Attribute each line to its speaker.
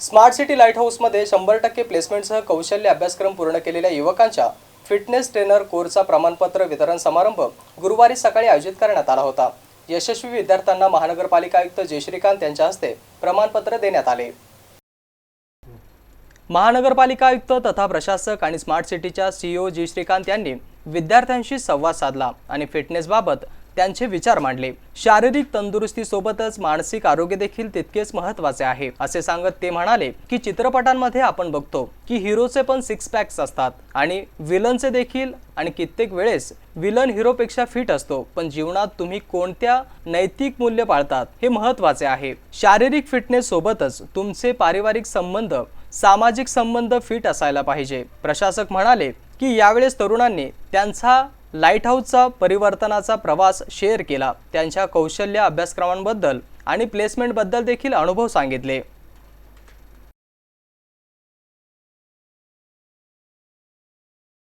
Speaker 1: Smart city light हाऊसमध्ये शंभर टक्के प्लेसमेंटसह कौशल्य अभ्यासक्रम पूर्ण केलेल्या युवकांच्या फिटनेस ट्रेनर कोर्सचा प्रमाणपत्र वितरण समारंभ गुरुवारी सकाळी आयोजित करण्यात आला होता. यशस्वी विद्यार्थ्यांना महानगरपालिका आयुक्त जय श्रीकांत यांच्या हस्ते प्रमाणपत्र देण्यात आले. महानगरपालिका आयुक्त तथा प्रशासक आणि स्मार्ट सिटीच्या सीईओ जी श्रीकांत यांनी विद्यार्थ्यांशी संवाद साधला आणि फिटनेसबाबत त्यांचे विचार मांडले. शारीरिक तंदुरुस्तीसोबतच मानसिक आरोग्य देखील तितकेच महत्त्वाचे आहे असे सांगत ते म्हणाले की चित्रपटांमध्ये आपण बघतो की हिरोचे पण सिक्स पॅक्स असतात आणि विलनचे देखील आणि कित्येक वेळेस विलन हिरोपेक्षा फिट असतो. पण जीवनात तुम्ही कोणत्या नैतिक मूल्य पाळतात हे महत्त्वाचे आहे. शारीरिक फिटनेस सोबतच तुमचे पारिवारिक संबंध सामाजिक संबंध फिट असायला पाहिजे. प्रशासक म्हणाले की यावेळेस तरुणांनी त्यांचा लाइट हाऊसचा परिवर्तनाचा प्रवास शेअर केला. त्यांच्या कौशल्य अभ्यासक्रमांबद्दल आणि प्लेसमेंटबद्दल देखील अनुभव सांगितले.